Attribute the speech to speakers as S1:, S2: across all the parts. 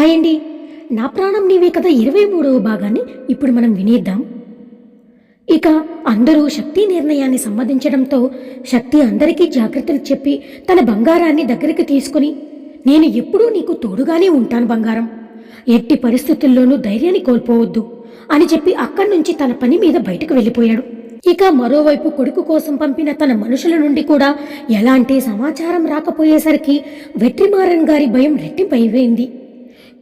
S1: Hi అండి నా ప్రాణం నీవే కథ ఇరవై మూడవ భాగాన్ని ఇప్పుడు మనం వినేద్దాం. ఇక అందరూ శక్తి నిర్ణయాన్ని సంబంధించడంతో శక్తి అందరికీ జాగ్రత్తలు చెప్పి తన బంగారాన్ని దగ్గరికి తీసుకుని నేను ఎప్పుడూ నీకు తోడుగానే ఉంటాను బంగారం. ఎట్టి పరిస్థితుల్లోనూ ధైర్యాన్ని కోల్పోవద్దు అని చెప్పి అక్కడి నుంచి తన పని మీద బయటకు వెళ్ళిపోయాడు. ఇక మరోవైపు కొడుకు కోసం పంపిన తన మనుషుల నుండి కూడా ఎలాంటి సమాచారం రాకపోయేసరికి వెట్రిమారన్ గారి భయం రెట్టింపైపోయింది.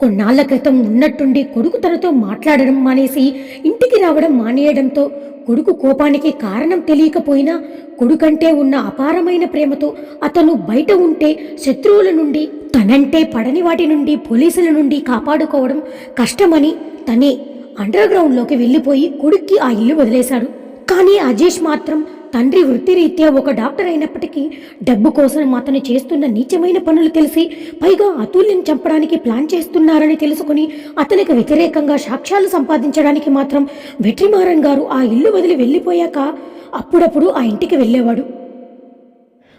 S1: కొన్నాళ్ళ క్రితం ఉన్నట్టుండి కొడుకు తనతో మాట్లాడడం మానేసి ఇంటికి రావడం మానేయడంతో కొడుకు కోపానికి కారణం తెలియకపోయినా కొడుకంటే ఉన్న అపారమైన ప్రేమతో అతను బయట ఉంటే శత్రువుల నుండి తనంటే పడని వాటి నుండి పోలీసుల నుండి కాపాడుకోవడం కష్టమని తనే అండర్ గ్రౌండ్లోకి వెళ్ళిపోయి కొడుక్కి ఆ ఇల్లు వదిలేశాడు. కానీ అజేష్ మాత్రం తండ్రి వృత్తిరీత్యా ఒక డాక్టర్ అయినప్పటికీ డబ్బు కోసం అతను చేస్తున్న నీచమైన పనులు తెలిసి పైగా అతుల్యం చంపడానికి ప్లాన్ చేస్తున్నారని తెలుసుకుని అతనికి వ్యతిరేకంగా సాక్ష్యాలు సంపాదించడానికి మాత్రం వెట్రిమారన్ గారు ఆ ఇల్లు వదిలి వెళ్ళిపోయాక అప్పుడప్పుడు ఆ ఇంటికి వెళ్ళేవాడు.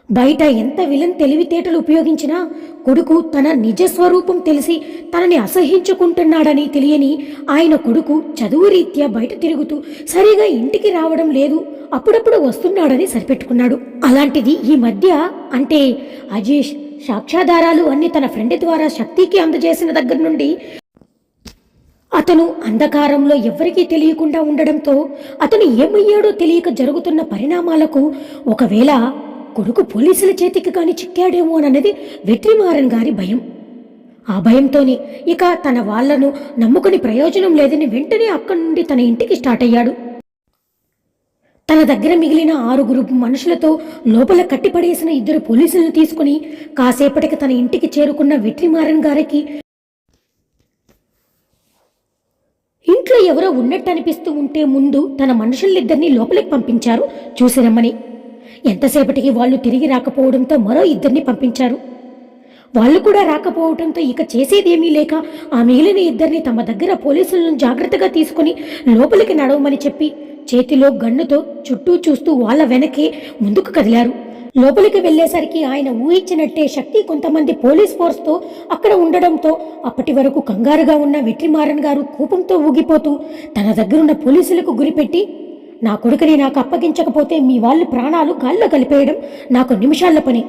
S1: బయట ఎంత విలన్ తెలివితేటలు ఉపయోగించినా కొడుకు తన నిజ స్వరూపం తెలిసి తనని అసహించుకుంటున్నాడని తెలియని ఆయన కొడుకు చదువు రీత్యా బయట తిరుగుతూ సరిగా ఇంటికి రావడం లేదు అప్పుడప్పుడు వస్తున్నాడని సరిపెట్టుకున్నాడు. అలాంటిది ఈ మధ్య అంటే అజేష్ సాక్ష్యాధారాలు అన్ని తన ఫ్రెండ్ ద్వారా శక్తికి అందజేసిన దగ్గర నుండి అతను అంధకారంలో ఎవరికీ తెలియకుండా ఉండడంతో అతను ఏమయ్యాడో తెలియక జరుగుతున్న పరిణామాలకు ఒకవేళ కొడుకు పోలీసుల చేతికి కాని చిక్కాడేమో అన్నది వెట్రిమారన్ గారి భయం. ఆ భయంతోనే ఇక తన వాళ్ళను నమ్ముకుని ప్రయోజనం లేదని వెంటనే అక్కడి నుండి తన ఇంటికి స్టార్ట్ అయ్యాడు. తన దగ్గర మిగిలిన ఆరుగురు మనుషులతో లోపల కట్టిపడేసిన ఇద్దరు పోలీసులను తీసుకుని కాసేపటికి తన ఇంటికి చేరుకున్న వెట్రిమారన్ గారికి ఇంట్లో ఎవరో ఉన్నట్టు అనిపిస్తూ ఉంటే ముందు తన మనుషులిద్దరినీ లోపలికి పంపించారు. చూసి రమ్మని ఎంతసేపటికి వాళ్ళు తిరిగి రాకపోవడంతో మరో ఇద్దరిని పంపించారు. వాళ్ళు కూడా రాకపోవడంతో ఇక చేసేదేమీ లేక ఆ మిగిలిన ఇద్దరిని తమ దగ్గర పోలీసులను జాగ్రత్తగా తీసుకుని లోపలికి నడవమని చెప్పి చేతిలో గన్నుతో చుట్టూ చూస్తూ వాళ్ళ వెనకే ముందుకు కదిలారు. లోపలికి వెళ్ళేసరికి ఆయన ఊహించినట్టే శక్తి కొంతమంది పోలీస్ ఫోర్స్తో అక్కడ ఉండడంతో అప్పటి వరకు కంగారుగా ఉన్న వెట్రిమారన్ గారు కోపంతో ఊగిపోతూ తన దగ్గరున్న పోలీసులకు గురిపెట్టి నా కొడుకుని నాకు అప్పగించకపోతే మీ వాళ్ళు ప్రాణాలు గాల్లో కలిపేయడం నాకు నిమిషాల పని.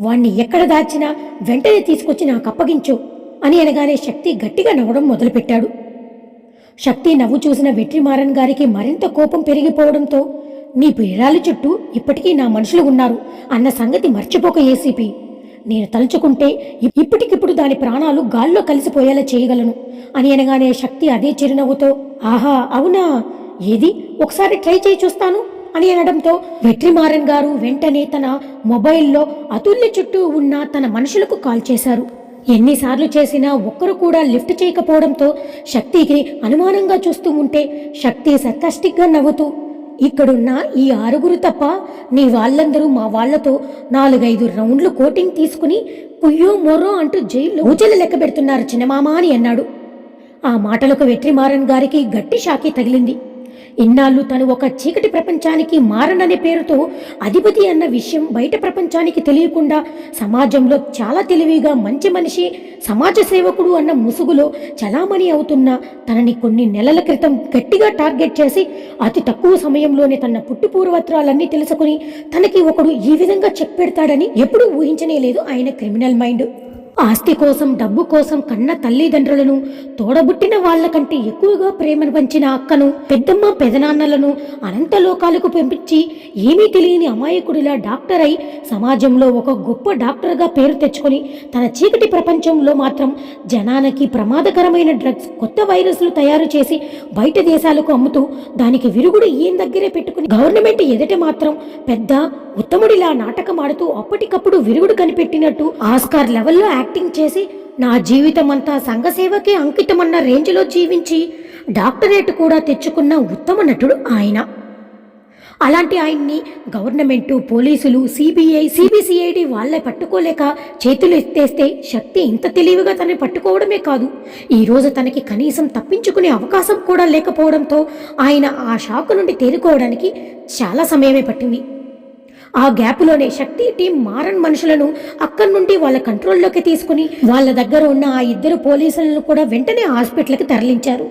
S1: వాణ్ణి ఎక్కడ దాచినా వెంటనే తీసుకొచ్చి నాకు అప్పగించు అని అనగానే శక్తి గట్టిగా నవ్వడం మొదలుపెట్టాడు. శక్తి నవ్వు చూసిన వెట్రిమారన్ గారికి మరింత కోపం పెరిగిపోవడంతో నీ పిల్లల చుట్టూ ఇప్పటికీ నా మనుషులు ఉన్నారు అన్న సంగతి మర్చిపోక ఏసీపీ. నేను తలుచుకుంటే ఇప్పటికిప్పుడు దాని ప్రాణాలు గాల్లో కలిసిపోయేలా చేయగలను అని అనగానే శక్తి అదే చిరునవ్వుతో ఆహా అవునా? ఏది? ఒకసారి ట్రై చేయి చూస్తాను అని అనడంతో వెట్రిమారన్ గారు వెంటనే తన మొబైల్లో అతుల్య చుట్టూ ఉన్న తన మనుషులకు కాల్ చేశారు. ఎన్నిసార్లు చేసినా ఒక్కరు కూడా లిఫ్ట్ చేయకపోవడంతో శక్తికి అనుమానంగా చూస్తూ ఉంటే శక్తి సర్కాస్టిక్గా నవ్వుతూ ఇక్కడున్న ఈ ఆరుగురు తప్ప నీ వాళ్ళందరూ మా వాళ్ళతో నాలుగైదు రౌండ్లు కోటింగ్ తీసుకుని పుయ్యో మొర్రో అంటూ జైల్లో ఊచలు లెక్క పెడుతున్నారు చిన్నమామ అని అన్నాడు. ఆ మాటలకు వెట్రిమారన్ గారికి గట్టి షాకి తగిలింది. ఇన్నాళ్ళు తను ఒక చీకటి ప్రపంచానికి మారననే పేరుతో అధిపతి అన్న విషయం బయట ప్రపంచానికి తెలియకుండా సమాజంలో చాలా తెలివిగా మంచి మనిషి సమాజ సేవకుడు అన్న ముసుగులో చలామణి అవుతున్న తనని కొన్ని నెలల క్రితం గట్టిగా టార్గెట్ చేసి అతి తక్కువ సమయంలోనే తన పుట్టు పూర్వత్రాలన్నీ తెలుసుకుని తనకి ఒకడు ఈ విధంగా చెక్ పెడతాడని ఎప్పుడూ ఊహించనే లేదు ఆయన క్రిమినల్ మైండ్. ఆస్తి కోసం డబ్బు కోసం కన్న తల్లిదండ్రులను తోడబుట్టిన వాళ్ళకంటే ఎక్కువగా ప్రేమను పంచిన అక్కను పెద్దమ్మ పెదనాన్నలను అనంతలోకాలకు పంపించి ఏమీ తెలియని అమాయకుడిలా డాక్టర్ అయి సమాజంలో ఒక గొప్ప డాక్టర్గా పేరు తెచ్చుకొని తన చీకటి ప్రపంచంలో మాత్రం జనానికి ప్రమాదకరమైన డ్రగ్స్ కొత్త వైరస్లు తయారు చేసి బయట దేశాలకు అమ్ముతూ దానికి విరుగుడు ఈయన దగ్గరే పెట్టుకుని గవర్నమెంట్ ఎదుట మాత్రం పెద్ద ఉత్తముడిలా నాటకం ఆడుతూ అప్పటికప్పుడు విరుగుడు కనిపెట్టినట్టు ఆస్కార్ లెవెల్లో యాక్టింగ్ చేసి నా జీవితం అంతా సంఘసేవకే అంకితమన్న రేంజ్లో జీవించి డాక్టరేట్ కూడా తెచ్చుకున్న ఉత్తమ నటుడు ఆయన. అలాంటి ఆయన్ని గవర్నమెంటు పోలీసులు సిబిఐ సిబిసిఐడి వాళ్ళే పట్టుకోలేక చేతులు ఎత్తేస్తే శక్తి ఇంత తెలివిగా తనని పట్టుకోవడమే కాదు ఈరోజు తనకి కనీసం తప్పించుకునే అవకాశం కూడా లేకపోవడంతో ఆయన ఆ షాకు నుండి తేరుకోవడానికి చాలా సమయమే పట్టింది. ఆ గ్యాప్లోనే శక్తి టీం మారన్ మనుషులను అక్కడి నుండి వాళ్ళ కంట్రోల్లోకి తీసుకుని వాళ్ళ దగ్గర ఉన్న ఆ ఇద్దరు పోలీసులను కూడా వెంటనే హాస్పిటల్కి తరలించారు.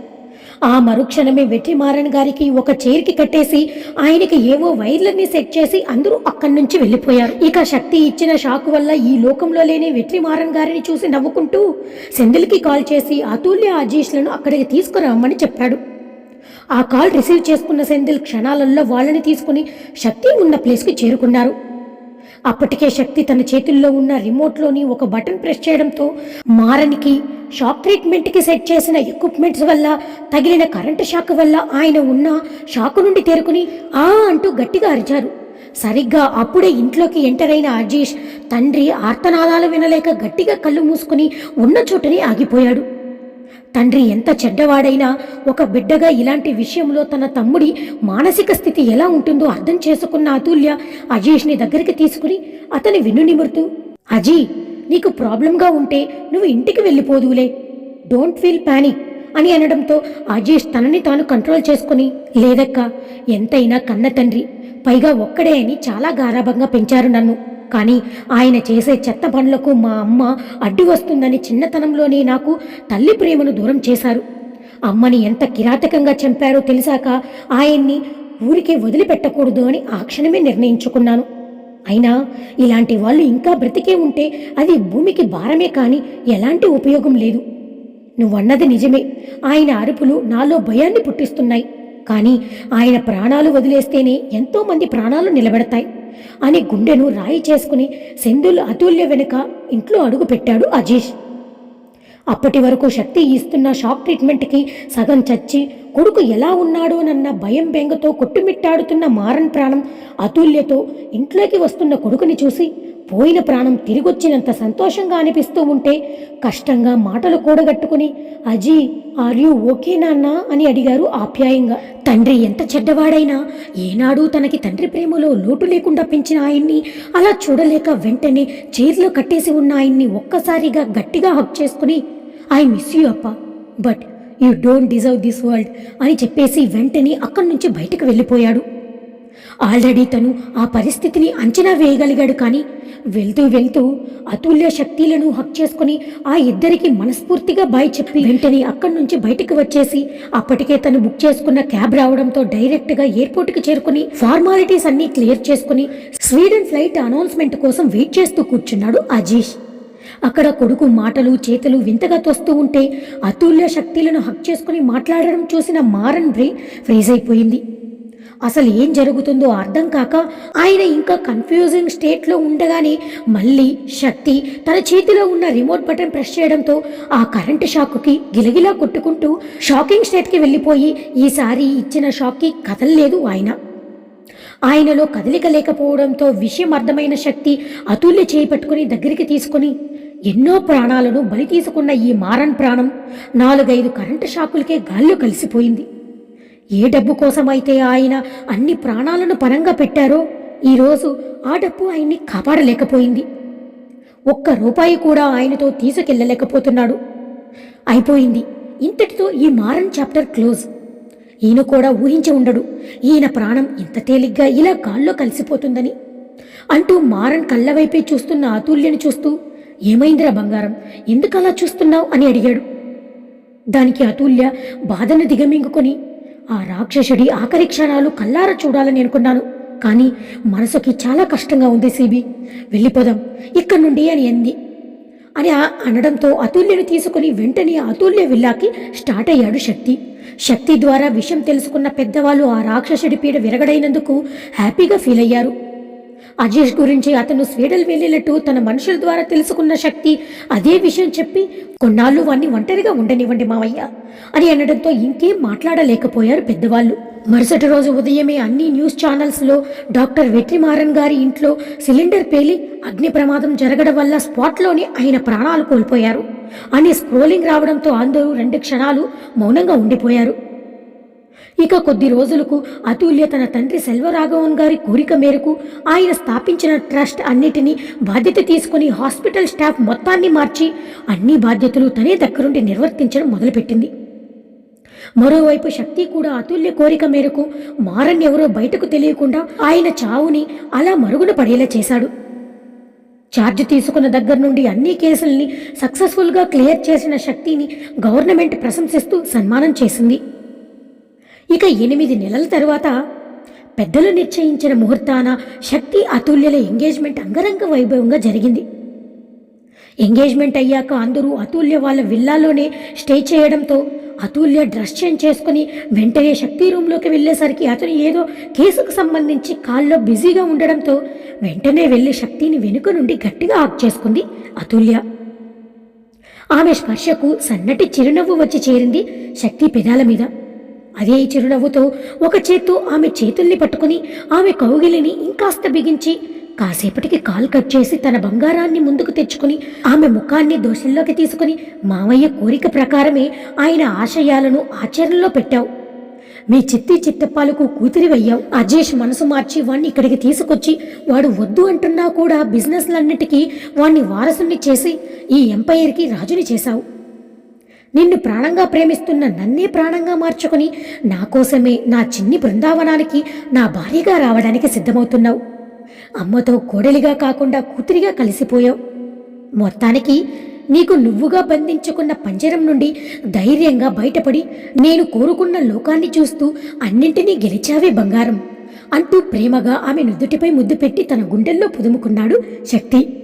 S1: ఆ మరుక్షణమే వెట్రిమారన్ గారికి ఒక చైర్కి కట్టేసి ఆయనకి ఏవో వైర్లన్నీ సెట్ చేసి అందరూ అక్కడి నుంచి వెళ్ళిపోయారు. ఇక శక్తి ఇచ్చిన షాక్ వల్ల ఈ లోకంలో లేని వెట్రిమారన్ గారిని చూసి నవ్వుకుంటూ సెందిల్కి కాల్ చేసి అతుల్య అజీష్లను అక్కడికి తీసుకురమ్మని చెప్పాడు. ఆ కాల్ రిసీవ్ చేసుకున్న సెంధిల్ క్షణాలలో వాళ్ళని తీసుకుని శక్తి ఉన్న ప్లేస్కి చేరుకున్నారు. అప్పటికే శక్తి తన చేతుల్లో ఉన్న రిమోట్లోని ఒక బటన్ ప్రెస్ చేయడంతో మారనికి షాక్ ట్రీట్మెంట్కి సెట్ చేసిన ఎక్విప్మెంట్స్ వల్ల తగిలిన కరెంటు షాక్ వల్ల ఆయన ఉన్న షాక్ నుండి తేరుకుని ఆ అంటూ గట్టిగా అరిచారు. సరిగ్గా అప్పుడే ఇంట్లోకి ఎంటర్ అయిన అజీష్ తండ్రి ఆర్తనాదాలు వినలేక గట్టిగా కళ్ళు మూసుకుని ఉన్న చోటనే ఆగిపోయాడు. తండ్రి ఎంత చెడ్డవాడైనా ఒక బిడ్డగా ఇలాంటి విషయంలో తన తమ్ముడి మానసిక స్థితి ఎలా ఉంటుందో అర్థం చేసుకున్న అతుల్య అజీష్ని దగ్గరికి తీసుకుని అతని వెన్ను నిమురుతూ అజీ నీకు ప్రాబ్లంగా ఉంటే నువ్వు ఇంటికి వెళ్ళిపోదువులే. డోంట్ ఫీల్ ప్యానిక్ అని అనడంతో అజీష్ తనని తాను కంట్రోల్ చేసుకుని లేదక్క ఎంతైనా కన్న తండ్రి పైగా ఒక్కడే అని చాలా గారాభంగా పెంచారు నన్ను. కానీ ఆయన చేసే చెత్త పనులకు మా అమ్మ అడ్డు వస్తుందని చిన్నతనంలోనే నాకు తల్లి ప్రేమను దూరం చేశారు. అమ్మని ఎంత కిరాతకంగా చంపారో తెలిసాక ఆయన్ని ఊరికే వదిలిపెట్టకూడదు అని ఆ క్షణమే నిర్ణయించుకున్నాను. అయినా ఇలాంటి వాళ్ళు ఇంకా బ్రతికే ఉంటే అది భూమికి భారమే కానీ ఎలాంటి ఉపయోగం లేదు. నువ్వన్నది నిజమే. ఆయన అరుపులు నాలో భయాన్ని పుట్టిస్తున్నాయి. కానీ ఆయన ప్రాణాలు వదిలేస్తేనే ఎంతోమంది ప్రాణాలు నిలబెడతాయి. అని గుండెను రాయి చేసుకుని సెందుల్ అతుల్య వెనుక ఇంట్లో అడుగు పెట్టాడు అజీష్. అప్పటి వరకు శక్తి ఇస్తున్న షాక్ ట్రీట్మెంట్కి సగం చచ్చి కొడుకు ఎలా ఉన్నాడోనన్న భయం బెంగతో కొట్టుమిట్టాడుతున్న మారన్ ప్రాణం అతుల్యతో ఇంట్లోకి వస్తున్న కొడుకుని చూసి పోయిన ప్రాణం తిరిగొచ్చినంత సంతోషంగా అనిపిస్తూ ఉంటే కష్టంగా మాటలు కూడగట్టుకుని అజీ ఆర్ యూ ఓకే నాన్న? అని అడిగారు ఆప్యాయంగా. తండ్రి ఎంత చెడ్డవాడైనా ఏనాడు తనకి తండ్రి ప్రేమలో లోటు లేకుండా పెంచిన ఆయన్ని అలా చూడలేక వెంటనే చీర్లు కట్టేసి ఉన్న ఆయన్ని ఒక్కసారిగా గట్టిగా హక్ చేసుకుని ఐ మిస్ యూ అప్ప but you don't deserve this world అని చెప్పేసి వెంటనే అక్కడి నుంచి బయటకు వెళ్ళిపోయాడు. ఆల్రెడీ తను ఆ పరిస్థితిని అంచనా వేయగలిగాడు కానీ వెళ్తూ వెళ్తూ అతుల్య శక్తులను హక్ చేసుకుని ఆ ఇద్దరికి మనస్ఫూర్తిగా బాయ్ చెప్పి వెంటనే అక్కడి నుంచి బయటికి వచ్చేసి అప్పటికే తను బుక్ చేసుకున్న క్యాబ్ రావడంతో డైరెక్ట్గా ఎయిర్పోర్ట్కి చేరుకుని ఫార్మాలిటీస్ అన్నీ క్లియర్ చేసుకుని స్వీడన్ ఫ్లైట్ అనౌన్స్మెంట్ కోసం వెయిట్ చేస్తూ కూర్చున్నాడు అజీష్. అక్కడ కొడుకు మాటలు చేతులు వింతగా తోస్తూ ఉంటే అతుల్య శక్తులను హక్ చేసుకుని మాట్లాడడం చూసిన మారన్ బ్రెయిన్ ఫ్రీజ్ అయిపోయింది. అసలు ఏం జరుగుతుందో అర్థం కాక ఆయన ఇంకా కన్ఫ్యూజింగ్ స్టేట్లో ఉండగానే మళ్ళీ శక్తి తన చేతిలో ఉన్న రిమోట్ బటన్ ప్రెస్ చేయడంతో ఆ కరెంటు షాక్కి గిలగిలా కొట్టుకుంటూ షాకింగ్ స్టేట్కి వెళ్ళిపోయి ఈసారి ఇచ్చిన షాక్కి కదలలేదు ఆయన. ఆయనలో కదలిక లేకపోవడంతో విషయం అర్థమైన శక్తి అతుల్య చేపట్టుకుని దగ్గరికి తీసుకుని ఎన్నో ప్రాణాలను బలి తీసుకున్న ఈ మారన్ ప్రాణం నాలుగైదు కరెంటు షాకులకే గాల్లో కలిసిపోయింది. ఏ డబ్బు కోసమైతే ఆయన అన్ని ప్రాణాలను పరంగా పెట్టారో ఈరోజు ఆ డబ్బు ఆయన్ని కాపాడలేకపోయింది. ఒక్క రూపాయి కూడా ఆయనతో తీసుకెళ్ళలేకపోతున్నాడు అయిపోయింది. ఇంతటితో ఈ మారన్ చాప్టర్ క్లోజ్. ఈయన కూడా ఊహించి ఉండడు ఈయన ప్రాణం ఇంత తేలిగ్గా ఇలా గాల్లో కలిసిపోతుందని. అంటూ మారన్ కళ్ళ వైపే చూస్తున్న అతుల్యని చూస్తూ ఏమైందిరా బంగారం? ఎందుకు అలా చూస్తున్నావు అని అడిగాడు. దానికి అతుల్య బాధను దిగమింగుకొని ఆ రాక్షసుడి ఆఖరి క్షణాలు కల్లార చూడాలని అనుకున్నాను. కానీ మనసుకి చాలా కష్టంగా ఉంది సిబి. వెళ్ళిపోదాం ఇక్కడి నుండి అని అంది. అని అనడంతో అతుల్యను తీసుకుని వెంటనే అతుల్య విల్లాకి స్టార్ట్ అయ్యాడు శక్తి. శక్తి ద్వారా విషయం తెలుసుకున్న పెద్దవాళ్ళు ఆ రాక్షసుడి పీడ విరగడైనందుకు హ్యాపీగా ఫీల్ అయ్యారు. అజేష్ గురించి అతను స్వీడల్ వెళ్ళినట్టు తన మనుషుల ద్వారా తెలుసుకున్న శక్తి అదే విషయం చెప్పి కొన్నాళ్ళు వాణ్ణి ఒంటరిగా ఉండనివ్వండి మావయ్య అని అనడంతో ఇంకేం మాట్లాడలేకపోయారు పెద్దవాళ్ళు. మరుసటి రోజు ఉదయమే అన్ని న్యూస్ ఛానల్స్లో డాక్టర్ వెట్రిమారన్ గారి ఇంట్లో సిలిండర్ పేలి అగ్ని ప్రమాదం జరగడం వల్ల స్పాట్లోనే ఆయన ప్రాణాలు కోల్పోయారు. అని స్క్రోలింగ్ రావడంతో అందరూ రెండు క్షణాలు మౌనంగా ఉండిపోయారు. ఇక కొద్ది రోజులకు అతుల్య తన తండ్రి సెల్వరాఘవన్ గారి కోరిక మేరకు ఆయన స్థాపించిన ట్రస్ట్ అన్నిటినీ బాధ్యత తీసుకుని హాస్పిటల్ స్టాఫ్ మొత్తాన్ని మార్చి అన్ని బాధ్యతలు తనే దగ్గరుండి నిర్వర్తించడం మొదలుపెట్టింది. మరోవైపు శక్తి కూడా అతుల్య కోరిక మేరకు మారన్ ఎవరో బయటకు తెలియకుండా ఆయన చావుని అలా మరుగున పడేలా చేశాడు. ఛార్జ్ తీసుకున్న దగ్గర నుండి అన్ని కేసుల్ని సక్సెస్ఫుల్గా క్లియర్ చేసిన శక్తిని గవర్నమెంట్ ప్రశంసిస్తూ సన్మానం చేసింది. ఇక ఎనిమిది నెలల తరువాత పెద్దలు నిశ్చయించిన ముహూర్తాన శక్తి అతుల్యల ఎంగేజ్మెంట్ అంగరంగ వైభవంగా జరిగింది. ఎంగేజ్మెంట్ అయ్యాక అందరూ అతుల్య వాళ్ళ విల్లాలోనే స్టే చేయడంతో అతుల్య డ్రెస్ చేంజ్ చేసుకుని వెంటనే శక్తి రూమ్లోకి వెళ్ళేసరికి అతను ఏదో కేసుకు సంబంధించి కాల్లో బిజీగా ఉండడంతో వెంటనే వెళ్ళి శక్తిని వెనుక నుండి గట్టిగా ఆక్ చేసుకుంది అతుల్య. ఆమె స్పర్శకు సన్నటి చిరునవ్వు వచ్చి చేరింది శక్తి పెదాల మీద. అదే చిరునవ్వుతో ఒక చేత్తో ఆమె చేతుల్ని పట్టుకుని ఆమె కౌగిలిని ఇంకాస్త బిగించి కాసేపటికి కాల్ కట్ చేసి తన బంగారాన్ని ముందుకు తెచ్చుకుని ఆమె ముఖాన్ని దోషంలోకి తీసుకుని మామయ్య కోరిక ప్రకారమే ఆయన ఆశయాలను ఆచరణలో పెట్టావు. మీ చిత్తి చిత్తప్పాలకు కూతురివయ్యావు. అజేష్ మనసు మార్చి వాణ్ణి ఇక్కడికి తీసుకొచ్చి వాడు వద్దు అంటున్నా కూడా బిజినెస్లన్నిటికీ వాణ్ణి వారసుని చేసి ఈ ఎంపైర్కి రాజుని చేశావు. నిన్ను ప్రాణంగా ప్రేమిస్తున్న నన్నే ప్రాణంగా మార్చుకుని నా కోసమే నా చిన్ని బృందావనానికి నా భార్యగా రావడానికి సిద్ధమవుతున్నావు. అమ్మతో కోడలిగా కాకుండా కూతురిగా కలిసిపోయావు. మొత్తానికి నీకు నువ్వుగా బంధించుకున్న పంజరం నుండి ధైర్యంగా బయటపడి నేను కోరుకున్న లోకాన్ని చూస్తూ అన్నింటినీ గెలిచావే బంగారం అంటూ ప్రేమగా ఆమె నుదుటిపై ముద్దు పెట్టి తన గుండెల్లో పుదుముకున్నాడు శక్తి.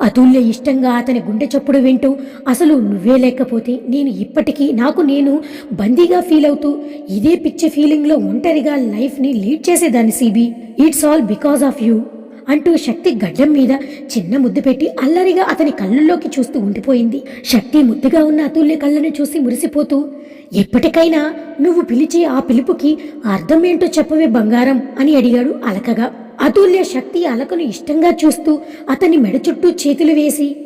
S1: అతుల్య ఇష్టంగా అతని గుండె చప్పుడు వింటూ అసలు నువ్వే లేకపోతే నేను ఇప్పటికీ నాకు నేను బందీగా ఫీల్ అవుతూ ఇదే పిచ్చి ఫీలింగ్లో ఒంటరిగా లైఫ్ని లీడ్ చేసేదాన్ని Sibi. It's all because of you అంటూ శక్తి గడ్డం మీద చిన్న ముద్దు పెట్టి అల్లరిగా అతని కళ్ళల్లోకి చూస్తూ ఉండిపోయింది. శక్తి ముద్దుగా ఉన్న అతుల్య కళ్ళను చూసి మురిసిపోతూ ఎప్పటికైనా నువ్వు పిలిచే ఆ పిలుపుకి అర్థం ఏంటో చెప్పవే బంగారం అని అడిగాడు అలకగా. అతుల్య శక్తి అలకను ఇష్టంగా చూస్తూ అతని మెడ చుట్టూ చేతులు వేసి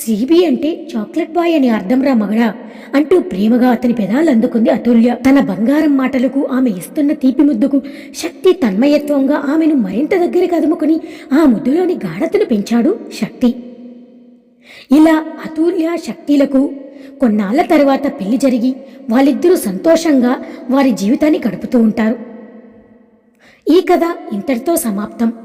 S1: సిబి అంటే చాక్లెట్ బాయ్ అని అర్థం రా మగడా అంటూ ప్రేమగా అతని పెదాలు అందుకుంది అతుల్య. తన బంగారం మాటలకు ఆమె ఇస్తున్న తీపి ముద్దుకు శక్తి తన్మయత్వంగా ఆమెను మరింత దగ్గరికి అదుముకుని ఆ ముద్దులోని గాఢతను పెంచాడు శక్తి. ఇలా అతుల్య శక్తిలకు కొన్నాళ్ళ తర్వాత పెళ్ళి జరిగి వాళ్ళిద్దరూ సంతోషంగా వారి జీవితాన్ని గడుపుతూ ఉంటారు. ఈ కథ ఇంతటితో సమాప్తం.